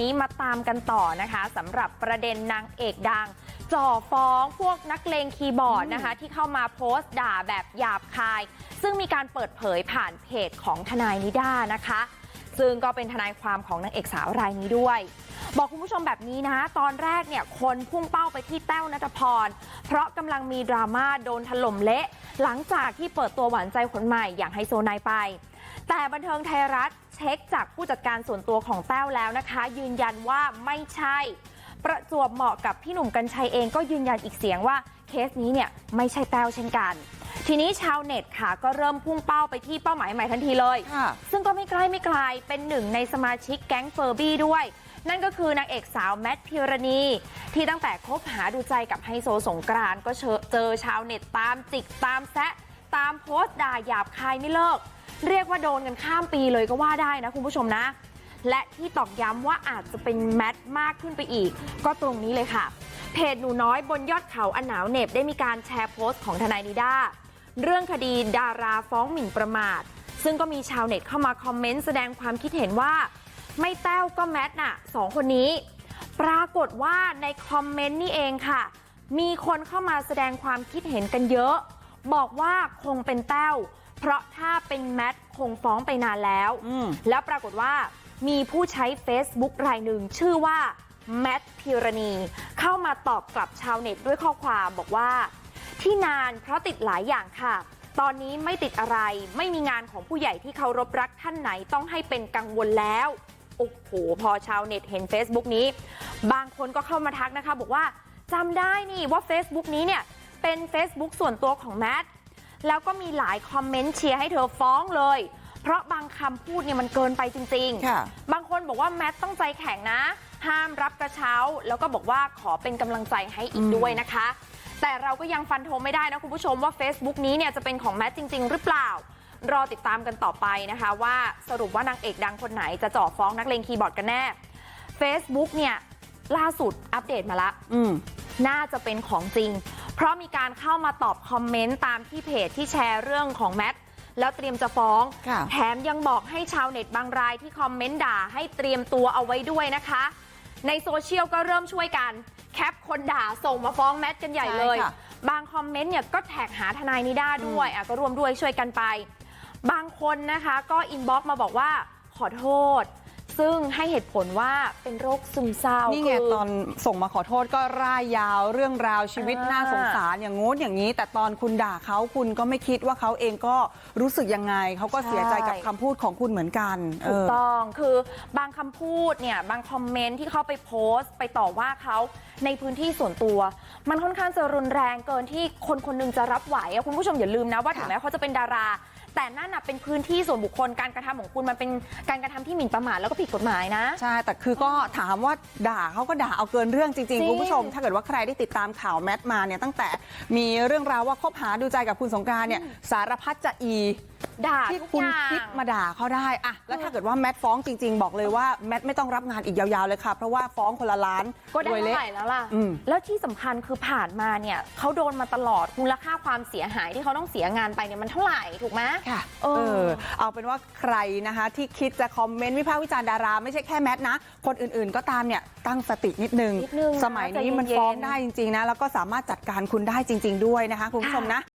นี้มาตามกันต่อนะคะสำหรับประเด็นนางเอกดังจ่อฟ้องพวกนักเลงคีย์บอร์ดนะคะ ที่เข้ามาโพสต์ด่าแบบหยาบคาย ซึ่งมีการเปิดเผยผ่านเพจของทนายนิด้านะคะ ซึ่งก็เป็นทนายความของนางเอกสาวรายนี้ด้วย บอกคุณผู้ชมแบบนี้นะ ตอนแรกเนี่ยคนพุ่งเป้าไปที่แต้วนัทพร เพราะกำลังมีดราม่าโดนถล่มเละ หลังจากที่เปิดตัวหวานใจคนใหม่อย่างไฮโซไนายไป แต่บันเทิงไทยรัฐเช็คจากผู้จัดการส่วนตัวของแต้วแล้วนะคะยืนยันว่าไม่ใช่ประจวบเหมาะกับพี่หนุ่มกัญชัยเองก็ยืนยันอีกเสียงว่าเคสนี้เนี่ยไม่ใช่แต้วเช่นกัน ทีนี้ชาวเน็ตค่ะก็เริ่มพุ่งเป้าไปที่เป้าหมายใหม่ทันทีเลยค่ะซึ่งก็ไม่ใกล้ไม่ไกลเป็นหนึ่งในสมาชิกแก๊งเฟอร์บี้ด้วย นั่นก็คือนางเอกสาวแมทพิรณี ที่ตั้งแต่คบหาดูใจกับไฮโซสงกรานต์ก็เชอเจอชาวเน็ตตามจิกตามแซะ ตามโพสต์ด่าหยาบคายไม่เลิก เรียกว่าโดนกันข้ามปีเลยก็ว่าได้นะคุณผู้ชมนะ และที่ตอกย้ำว่าอาจจะเป็นแมทมากขึ้นไปอีก ก็ตรงนี้เลยค่ะ เพจหนูน้อยบนยอดเขาอันหนาวเหน็บได้มีการแชร์โพสต์ของทนายนิด้าเรื่องคดีดาราฟ้องหมิ่นประมาท ซึ่งก็มีชาวเน็ตเข้ามาคอมเมนต์แสดงความคิดเห็นว่า ไม่แต้วก็แมทน่ะสองคนนี้ ปรากฏว่าในคอมเมนต์นี่เองค่ะ มีคนเข้ามาแสดงความคิดเห็นกันเยอะ บอกว่าคงเป็นแต้วเพราะถ้าเป็นแมทคงฟ้องไปนานแล้วอืมแล้วปรากฏว่ามีผู้ใช้ Facebook รายหนึ่งชื่อว่าแมทพิรณีเข้ามาตอบกลับชาวเน็ตด้วยข้อความบอกว่า ที่นานเพราะติดหลายอย่างค่ะ ตอนนี้ไม่ติดอะไรไม่มีงานของผู้ใหญ่ที่เคารพรักท่านไหนต้องให้เป็นกังวลแล้วโอ้โหพอชาวเน็ตเห็น Facebook นี้ บางคนก็เข้ามาทักนะคะ บอกว่าจำได้นี่ว่า Facebook นี้เนี่ย เป็น Facebook ส่วนตัวของแมทแล้วก็มีหลายคอมเมนต์เชียร์ให้เธอฟ้องเลย เพราะบางคำพูดเนี่ยมันเกินไปจริงๆค่ะบางคนบอกว่าแมทต้องใจแข็งนะ ห้ามรับกระเช้า แล้วก็บอกว่าขอเป็นกำลังใจให้อีกอืมด้วยนะคะ แต่เราก็ยังฟันธงไม่ได้นะคุณผู้ชมว่า Facebook นี้เนี่ยจะเป็นของแมทจริง ๆ หรือเปล่า รอติดตามกันต่อไปนะคะ ว่าสรุปว่านางเอกดังคนไหนจะเจ่อฟ้องนักเลงคีย์บอร์ดกันแน่ Facebook เนี่ยล่าสุดอัปเดตมาละอืมน่าจะเป็นของจริง เพราะมีการเข้ามาตอบคอมเมนต์ตามที่เพจที่แชร์เรื่องของแมทแล้วเตรียมจะฟ้องค่ะแถมยังบอกให้ชาวเน็ตบางรายที่คอมเมนต์ด่าให้เตรียมตัวเอาไว้ด้วยนะคะ ในโซเชียลก็เริ่มช่วยกันแคปคนด่าส่งมาฟ้องแมทกันใหญ่เลยใช่ค่ะบางคอมเมนต์เนี่ยก็แท็กหาทนายนิด้าด้วยอะก็รวมด้วยช่วยกันไป บางคนนะคะก็อินบ็อกซ์มาบอกว่าขอโทษ ซึ่งให้เหตุผลว่าเป็นโรคซึมเศร้านี่ไงคือ ตอนส่งมาขอโทษก็ร่ายยาวเรื่องราวชีวิตอ่า น่าสงสารอย่างงู้นอย่างนี้ แต่ตอนคุณด่าเขาคุณก็ไม่คิดว่าเขาเองก็รู้สึกยังไง เขาก็เสียใจกับคำพูดของคุณเหมือนกันถูกเออ ต้องคือบางคำพูดเนี่ยบางคอมเมนต์ที่เขาไปโพสต์ ไปต่อว่าเขาในพื้นที่ส่วนตัว มันค่อนข้างจะรุนแรงเกินที่คนคนหนึงจะรับไหวอะคุณผู้ชมอย่าลืมนะว่าถึงแม้เขาจะเป็นดารา แต่นั่นน่ะเป็นพื้นที่ส่วนบุคคลการกระทำของคุณมันเป็นการกระทำที่หมิ่นประมาทแล้วก็ผิดกฎหมายนะ ใช่ แต่คือก็ถามว่าด่าเขาก็ด่าเอาเกินเรื่องจริงจริงๆคุณผู้ชม ถ้าเกิดว่าใครได้ติดตามข่าวแมทมาเนี่ยตั้งแต่มีเรื่องราวว่าคบหาดูใจกับคุณสงกรารเนี่ยสารพัดจะอี ด่าที่ทุกคุณอย่างคิดมาด่าเขาได้อะแล้วถ้าเกิดว่าแมทฟ้องจริง ๆ บอกเลยว่าแมทไม่ต้องรับงานอีกยาวๆเลยค่ะ เพราะว่าฟ้องคนละล้านก็ได้รวยเท่าเละไหร่แล้วล่ะ อืม แล้วที่สำคัญคือผ่านมาเนี่ยเขาโดนมาตลอดมูลค่าความเสียหายที่เขาต้องเสียงานไปเนี่ยมันเท่าไหร่ถูกไหม ค่ะเออเออเอาเป็นว่าใครนะคะ ที่คิดจะคอมเมนต์วิพากษ์วิจารณ์ดารา ไม่ใช่แค่แมทนะ คนอื่นๆก็ตามเนี่ยตั้งสตินิดนึง นิดนึงนะสมัยนี้มันใจเย็นๆ ฟ้องได้จริงๆนะ แล้วก็สามารถจัดการคุณได้จริง ๆ ด้วยนะคะ คุณผู้ชมนะ